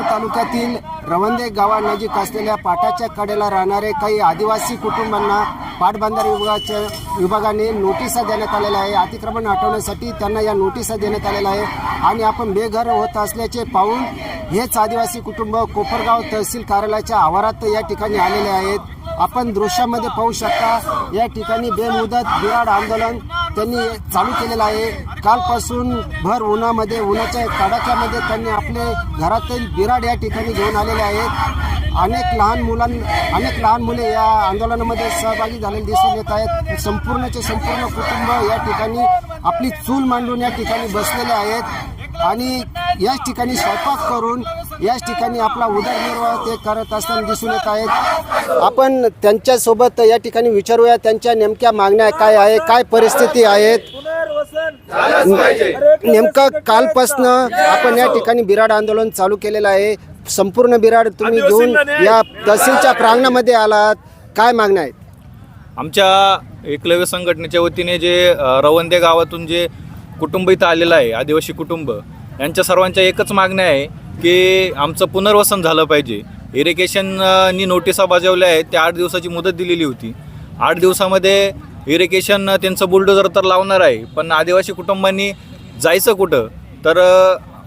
कोपरगाव तालुक्यातील रवंदे गावानजीक असलेल्या पाटाच्या कडेला राहणारे काही आदिवासी कुटुंबांना पाटबंधारे विभागाच्या विभागाने नोटिसा देण्यात आलेल्या आहे. अतिक्रमण हटवण्यासाठी त्यांना या नोटिसा देण्यात आलेल्या आहे. आणि आपण बेघर होत असल्याचे पाहून हेच आदिवासी कुटुंब कोपरगाव तहसील कार्यालयाच्या आवारात या ठिकाणी आलेले आहेत. आपण दृश्यामध्ये पाहू शकता या ठिकाणी बेमुदत बिराड आंदोलन त्यांनी चालू केलेलं आहे. कालपासून भर उन्हामध्ये उन्हाच्या कडाक्यामध्ये त्यांनी आपले घरातील बिराड या ठिकाणी घेऊन आलेले आहेत. अनेक लहान मुलां अनेक लहान मुले या आंदोलनामध्ये सहभागी झालेले दिसून येत आहेत. संपूर्णचे संपूर्ण कुटुंब या ठिकाणी आपली चूल मांडून या ठिकाणी बसलेले आहेत आणि याच ठिकाणी स्वयंपाक करून याच ठिकाणी आपला उदरनिर्वाह ते करत असताना दिसून येत आहेत. आपण त्यांच्यासोबत या ठिकाणी विचारूया त्यांच्या नेमक्या मागण्या काय आहे काय परिस्थिती आहेत? नेमकं कालपासनं आपण या ठिकाणी बिराड आंदोलन चालू केलेलं आहे. संपूर्ण बिराड तुम्ही घेऊन या तहसीलच्या प्रांगणामध्ये आलात. काय मागण्या आहेत? आमच्या एकलव्य संघटनेच्या वतीने जे रवंदे गावातून जे कुटुंब इथं आलेलं आहे आदिवासी कुटुंब यांच्या सर्वांच्या एकच मागण्या आहे की आमचं पुनर्वसन झालं पाहिजे. इरिगेशननी नोटिसा बजावल्या आहेत त्या आठ दिवसाची मुदत दिलेली होती. आठ दिवसामध्ये इरिगेशन त्यांचं बुलडोजर तर लावणार आहे पण आदिवासी कुटुंबांनी जायचं कुठं? तर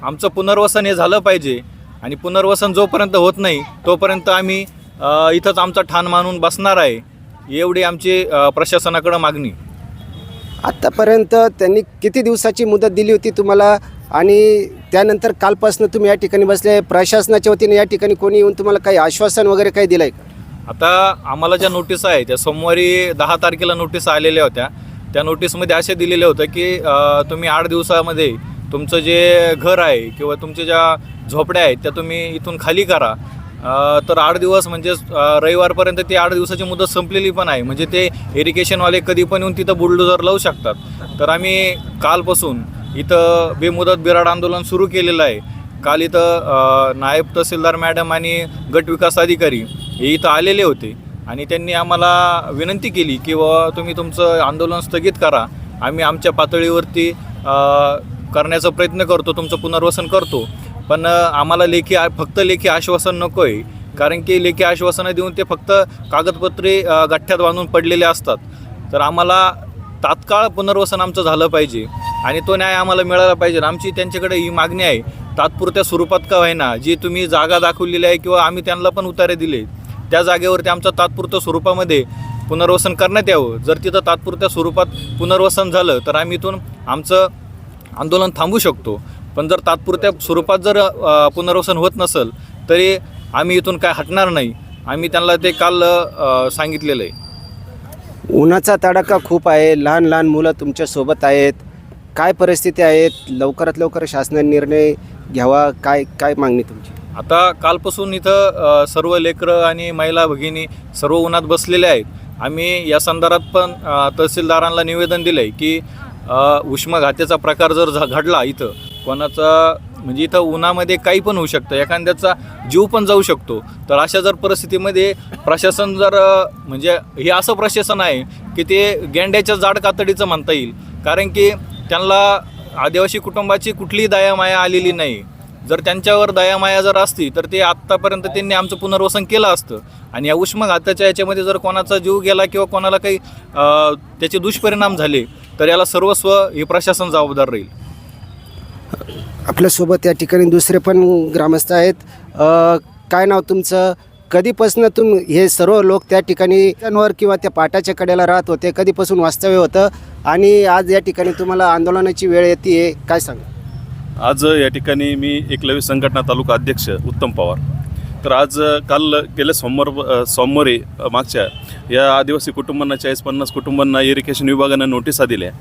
आमचं पुनर्वसन हे झालं पाहिजे. आणि पुनर्वसन जोपर्यंत होत नाही तोपर्यंत आम्ही इथंच आमचा ठाण मानून बसणार आहे एवढी आमची प्रशासनाकडं मागणी. आत्तापर्यंत त्यांनी किती दिवसाची मुदत दिली होती तुम्हाला? आणि त्यानंतर कालपासून तुम्ही या ठिकाणी बसले प्रशासनाच्या वतीने या ठिकाणी कोणी येऊन तुम्हाला काही आश्वासन वगैरे काही दिलं आहे का? आता आम्हाला ज्या नोटीस आहे त्या सोमवारी दहा तारखेला नोटीस आलेल्या होत्या. त्या नोटीसमध्ये असे दिलेले होतं की तुम्ही आठ दिवसामध्ये तुमचं जे घर आहे किंवा तुमच्या ज्या झोपड्या आहेत त्या तुम्ही इथून खाली करा. तर आठ दिवस म्हणजे रविवारपर्यंत ती आठ दिवसाची मुदत संपलेली पण आहे. म्हणजे ते इरिगेशनवाले कधी पण येऊन तिथं बुलडोजर लावू शकतात. तर आम्ही कालपासून इथं बेमुदत बिराड आंदोलन सुरू केलेलं आहे. काल इथं नायब तहसीलदार मॅडम आणि गट विकास अधिकारी हे इथं आलेले होते आणि त्यांनी आम्हाला विनंती केली की बाबा तुम्ही तुमचं आंदोलन स्थगित करा. आम्ही आमच्या पातळीवरती करण्याचा प्रयत्न करतो तुमचं पुनर्वसन करतो. पण आम्हाला लेखी फक्त लेखी आश्वासन नको आहे कारण की लेखी आश्वासनं देऊन ते फक्त कागदपत्रे गठ्ठ्यात बांधून पडलेले असतात. तर आम्हाला तात्काळ पुनर्वसन आमचं झालं पाहिजे आणि तो न्याय आम्हाला मिळाला पाहिजे. आमची त्यांच्याकडे ही मागणी आहे तात्पुरत्या स्वरूपात का होईना जी तुम्ही जागा दाखवलेली आहे किंवा आम्ही त्यांना पण उतारे दिले त्या जागेवरती आमचं तात्पुरत्या स्वरूपामध्ये पुनर्वसन करण्यात यावं. जर तिथं तात्पुरत्या स्वरूपात पुनर्वसन झालं तर आम्ही इथून आमचं आंदोलन थांबू शकतो. पण जर तात्पुरत्या स्वरूपात जर पुनर्वसन होत नसेल तरी आम्ही इथून काय हटणार नाही. आम्ही त्यांना ते काल सांगितलेलं आहे. उन्हाचा तडाखा खूप आहे. लहान लहान मुलं तुमच्यासोबत आहेत. काय परिस्थिती आहेत? लवकरात लवकर शासनाने निर्णय घ्यावा. काय काय मागणी तुमची? आता कालपासून इथं सर्व लेकरं आणि महिला भगिनी सर्व उन्हात बसलेले आहेत. आम्ही या संदर्भात पण तहसीलदारांना निवेदन दिलं आहे की उष्माघाताचा प्रकार जर झ- घडला इथं कोणाचा म्हणजे इथं उन्हामध्ये काही पण होऊ शकतं. एखाद्याचा जीव पण जाऊ शकतो. तर अशा जर परिस्थितीमध्ये प्रशासन जर म्हणजे हे असं प्रशासन आहे की ते गेंड्याच्या जाड कातडीचं म्हणता येईल. कारण की त्यांना आदिवासी कुटुंबाची कुठलीही दयामाया आलेली नाही. जर त्यांच्यावर दयामाया जर असती तर ते आत्तापर्यंत त्यांनी आमचं पुनर्वसन केलं असतं. आणि या उष्माघाताच्या याच्यामध्ये जर कोणाचा जीव गेला किंवा कोणाला काही त्याचे दुष्परिणाम झाले तर याला सर्वस्व हे प्रशासन जबाबदार राहील. आपल्यासोबत या ठिकाणी दुसरे पण ग्रामस्थ आहेत. अ, काय नाव तुमचं? कधीपासून तुम हे सर्व लोक त्या ठिकाणी त्यांवर किंवा त्या पाटाच्या कडेला राहत होते. कधीपासून वास्तव्य होतं? आणि आज या ठिकाणी तुम्हाला आंदोलनाची वेळ येते काय सांगा आज या ठिकाणी मी एकलव्य संघटना तालुका अध्यक्ष उत्तम पवार. तर आज काल गेल्या सोमवार सोमवारी मागच्या या आदिवासी कुटुंबांना चाळीस पन्नास कुटुंबांना इरिगेशन विभागानं नोटिसा दिल्या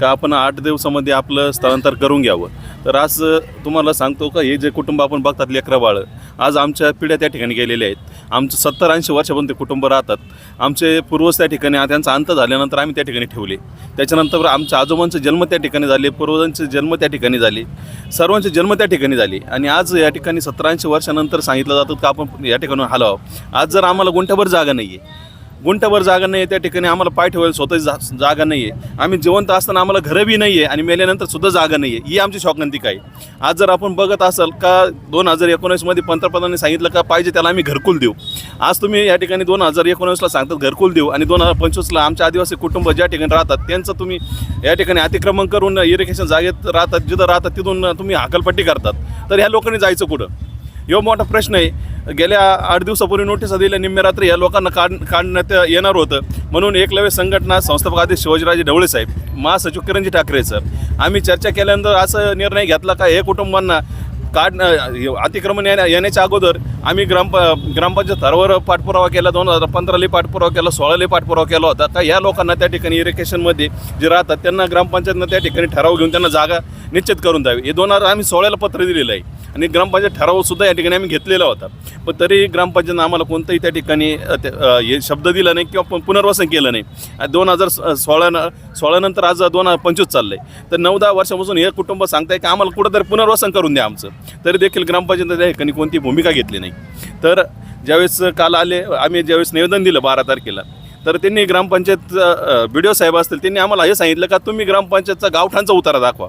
का आपण आठ दिवसामध्ये आपलं स्थलांतर करून घ्यावं? तर आज तुम्हाला सांगतो का हे जे कुटुंब आपण बघतात लेकरं बाळं आज आमच्या पिढ्या त्या ठिकाणी गेलेल्या आहेत. आमचं सत्तर ऐंशी वर्षापर्यंत ते कुटुंब राहतात. आमचे पूर्वज त्या ठिकाणी त्यांचा अंत झाल्यानंतर आम्ही त्या ठिकाणी ठेवले. त्याच्यानंतर आमच्या आजोबांचे जन्म त्या ठिकाणी झाले पूर्वजांचे जन्म त्या ठिकाणी झाले सर्वांचे जन्म त्या ठिकाणी झाले. आणि आज या ठिकाणी सत्तर ऐंशी वर्षानंतर सांगितलं जातं का आपण या ठिकाणी हलावं आज जर आम्हाला गुंठभर जागा नाही आहे गुंठभर जागा नाही आहे त्या ठिकाणी आम्हाला पाय ठेवायला स्वतःची जा जागा नाही आहे आम्ही जिवंत असताना आम्हाला घरं बी नाही आहे आणि मेल्यानंतर सुद्धा जागा नाही आहे ही आमची शोकांतिका आहे आज जर आपण बघत असाल का दोन हजार एकोणीसमध्ये पंतप्रधानांनी सांगितलं का पाहिजे त्याला आम्ही घरकुल देऊ. आज तुम्ही या ठिकाणी दोन हजार एकोणीसला सांगतात घरकुल देऊ आणि दोन हजार पंचवीसला आमच्या आदिवासी कुटुंब ज्या ठिकाणी राहतात त्यांचं तुम्ही या ठिकाणी अतिक्रमण करून इरिगेशन जागेत राहतात जिथं राहतात तिथून तुम्ही हाकलपट्टी करतात. तर ह्या लोकांनी जायचं कुठं? यो मोठा प्रश्न आहे. गेल्या आठ दिवसापूर्वी नोटीस दिल्या निम्म्या रात्री या लोकांना काढ काढण्यात येणार होतं. म्हणून एकलव्य संघटना संस्थापक आधी शिवाजीराजे ढवळे साहेब महासचिव किरणजी ठाकरे सर आम्ही चर्चा केल्यानंतर असं निर्णय घेतला का हे कुटुंबांना काढ अतिक्रमण येण्या येण्याच्या अगोदर आम्ही ग्राम ग्रामपंचायत स्तरावर पाठपुरावा केला दोन हजार पंधराला पाठपुरावा केला सोळाला पाठपुरावा केला होता. का या लोकांना त्या ठिकाणी इरिगेशनमध्ये जे राहतात त्यांना ग्रामपंचायतनं त्या ठिकाणी ठराव घेऊन त्यांना जागा निश्चित करून द्यावी. हे दोन हजार आम्ही सोळाला पत्र दिलेलं आहे. आणि ग्रामपंचायत ठरावसुद्धा या ठिकाणी आम्ही घेतलेला होता. पण तरी ग्रामपंचायतनं आम्हाला कोणतंही त्या ठिकाणी ते, हे शब्द दिला नाही किंवा पुनर्वसन केलं नाही. दोन हजार सोळा सोळानंतर आज दोन हजार पंचवीस चाललं आहे तर नऊ दहा वर्षापासून हे कुटुंब सांगताय की आम्हाला कुठंतरी पुनर्वसन करून द्या आमचं. तरी देखील ग्रामपंचायत त्या ठिकाणी कोणती भूमिका घेतली नाही. तर ज्यावेळेस काल आले आम्ही ज्यावेळेस निवेदन दिलं बारा तारखेला तर त्यांनी ग्रामपंचायत बी डी ओ साहेब असतील त्यांनी आम्हाला हे सांगितलं का तुम्ही ग्रामपंचायतचा गावठाणचा उतारा दाखवा.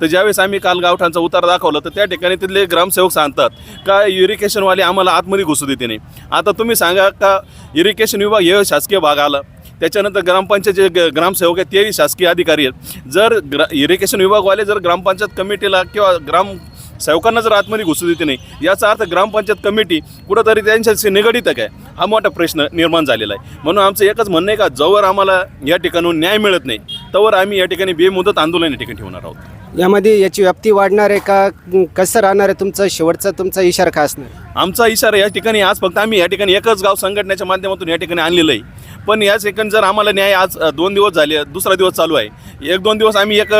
तर ज्यावेळेस आम्ही काल गावठाणचा उतारा दाखवला तर त्या ठिकाणी तिथले ग्रामसेवक सांगतात का इरिगेशनवाले आम्हाला आतमध्ये घुसू देते नाही. आता तुम्ही सांगा का इरिगेशन विभाग हे शासकीय भाग आला त्याच्यानंतर ग्रामपंचायत जे ग्रामसेवक आहेत तेही शासकीय अधिकारी आहेत. जर ग्रा इरिगेशन विभागवाले जर ग्रामपंचायत कमिटीला किंवा ग्राम सेवकांना जर आतमध्ये घुसू देते नाही याचा अर्थ ग्रामपंचायत कमिटी कुठंतरी त्यांच्याशी निगडीत आहे. काय हा मोठा प्रश्न निर्माण झालेला आहे. म्हणून आमचं एकच म्हणणं आहे का जोवर आम्हाला या ठिकाणून न्याय मिळत नाही तोवर आम्ही या ठिकाणी बेमुदत आंदोलन या ठिकाणी ठेवणार आहोत. यामध्ये याची व्याप्ती वाढणार आहे का? कसं राहणार आहे तुमचं? शेवटचा तुमचा इशारा काय असणार आमचा इशारा या ठिकाणी आज फक्त आम्ही या ठिकाणी एकच गाव संघटनेच्या माध्यमातून या ठिकाणी आणलेलं आहे. पण या ठिकाणी जर आम्हाला न्याय आज दोन दिवस झाले दुसरा दिवस चालू आहे. एक दोन दिवस आम्ही एक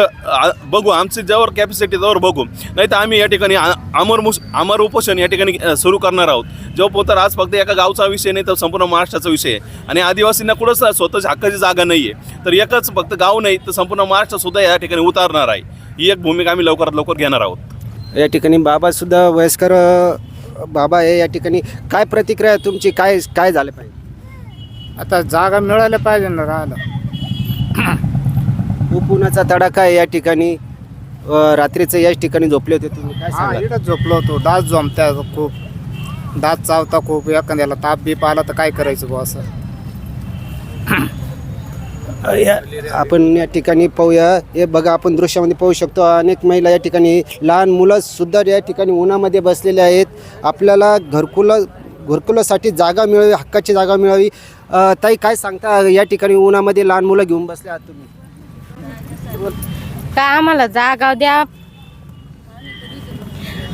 बघू आमची ज्यावर कॅपॅसिटी त्यावर बघू. नाही तर आम्ही या ठिकाणी अमर मुस अमर उपोषण या ठिकाणी सुरू करणार आहोत. जो तर आज फक्त एका गावचा विषय नाही तर संपूर्ण महाराष्ट्राचा विषय आहे. आणि आदिवासींना कुठंच स्वतःची हक्काची जागा नाही आहे तर एकच फक्त गाव नाही तर संपूर्ण महाराष्ट्रसुद्धा या ठिकाणी उतारणार आहे. ही एक भूमिका आम्ही लवकरात लवकर घेणार आहोत. या ठिकाणी बाबासुद्धा वयस्कर बाबा आहे या ठिकाणी काय प्रतिक्रिया आहे तुमची? काय काय झालं पाहिजे? आता जागा मिळायला पाहिजे ना राहायला. उपुनाचा तडाखा आहे या ठिकाणी. अ, रात्रीचं याच ठिकाणी झोपले होते तुम्ही. काय हा सांगाल? इकडं झोपलो होतो. दात जमत्या खूप. दात चावता खूप. एखाद्याला ताप बीप आला तर काय करायचं बुवा असं? आपण या ठिकाणी पाहूया. हे बघा आपण दृश्यामध्ये पाहू शकतो अनेक महिला या ठिकाणी लहान मुलं सुद्धा या ठिकाणी उन्हामध्ये बसलेले आहेत. आपल्याला घरकुला घरकुलासाठी जागा मिळावी हक्काची जागा मिळावी. ताई काय सांगता या ठिकाणी उन्हामध्ये लहान मुलं घेऊन बसले आहात तुम्ही? का आम्हाला जागा द्या?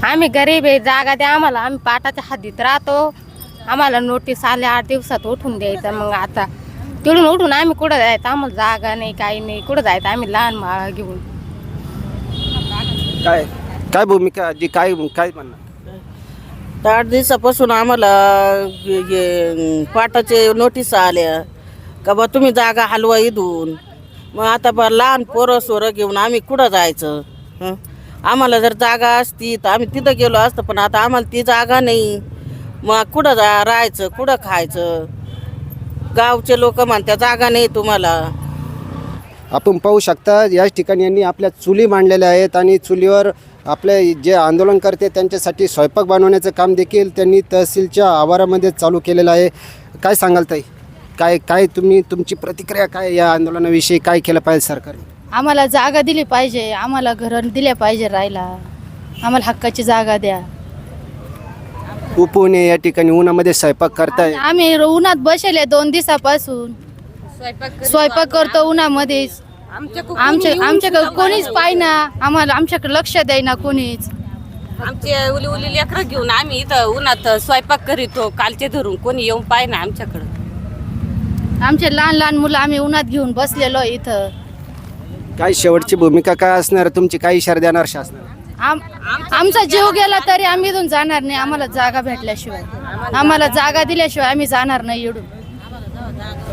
आम्ही गरीब आहे जागा द्या आम्हाला. आम्ही पाटाच्या हद्दीत राहतो. आम्हाला नोटीस आल्या आठ दिवसात उठून द्यायचं. मग आता तिकडून उठून आम्ही कुठं जायचं? आम्हाला जागा नाही काही नाही. कुठं जायचं? आम्ही लहान माळा घेऊन. काय? काय भूमिका? जी काय काय म्हणणार? तर आठ दिवसापासून आम्हाला हे- हे पाटाचे नोटीस आल्या का बा तुम्ही जागा हलवा इथून. मग आता बा लहान पोरं सोरं घेऊन आम्ही कुठं जायचं? हं? आम्हाला जर जागा असती तर आम्ही तिथं गेलो असतं पण आता आम्हाला ती जागा नाही. मग कुठं जा राहायचं? कुठं खायचं? गावचे लोक म्हणतात जागा नाही तुम्हाला. आपण पाहू शकता याच ठिकाणी यांनी आपल्या चुली मांडलेल्या आहेत आणि चुलीवर आपले जे आंदोलन करते त्यांच्यासाठी स्वयंपाक बनवण्याचं काम देखील त्यांनी तहसीलच्या आवारामध्ये चालू केलेलं आहे. काय सांगाल ताई? काय काय तुम्ही तुमची प्रतिक्रिया काय या आंदोलनाविषयी? काय केलं पाहिजे सरकारने? आम्हाला जागा दिली पाहिजे आम्हाला घरं दिल्या पाहिजे राहायला. आम्हाला हक्काची जागा द्या. उपुणे या ठिकाणी उन्हामध्ये स्वयंपाक करताय? आम्ही उन्हात बसेले दोन दिवसापासून. स्वयंपाक करतो उन्हामध्येच आमच्या आमच्याकडे कोणीच पाहिना आम्हाला आमच्याकडे लक्ष द्यायना कोणीच. आमचे उली उली लेकरं घेऊन आम्ही इथं उन्हात स्वयंपाक करीतो कालचे धरून कोणी येऊन पाय ना आमच्याकडं. आमचे लहान लहान मुलं आम्ही उन्हात घेऊन बसलेलो इथं. काय शेवटची भूमिका काय असणार? तुमची काय इशारा देणार शासनाला? आम आमचा जीव गेला तरी आम्ही इथून जाणार नाही. आम्हाला जागा भेटल्याशिवाय. आम्हाला जागा दिल्याशिवाय आम्ही जाणार नाही इडून.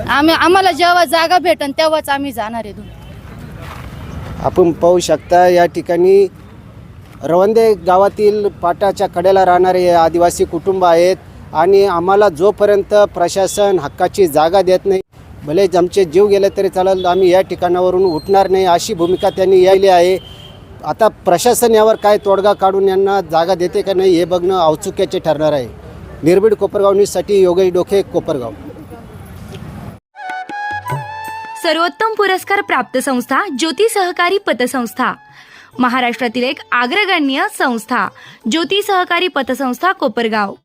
आम्ही आम्हाला जेव्हा जागा भेटन तेव्हाच आम्ही जाणार इथून. आपण पाहू शकता या ठिकाणी रवंदे गावातील पाटाच्या कडेला राहणारे आदिवासी कुटुंब आहेत आणि आम्हाला जोपर्यंत प्रशासन हक्काची जागा देत नाही भले आमचे जीव गेले तरी चालेल आम्ही या ठिकाणावरून उठणार नाही अशी भूमिका त्यांनी यायली आहे. आता प्रशासन यावर काय तोडगा काढून यांना जागा देते का नाही हे बघणं औत्सुक्याचे ठरणार आहे. निर्भीड कोपरगाव न्यूजसाठी योगेश डोके कोपरगाव. सर्वोत्तम पुरस्कार प्राप्त संस्था ज्योती सहकारी पतसंस्था. महाराष्ट्रातील एक अग्रगण्य संस्था ज्योती सहकारी पतसंस्था कोपरगाव.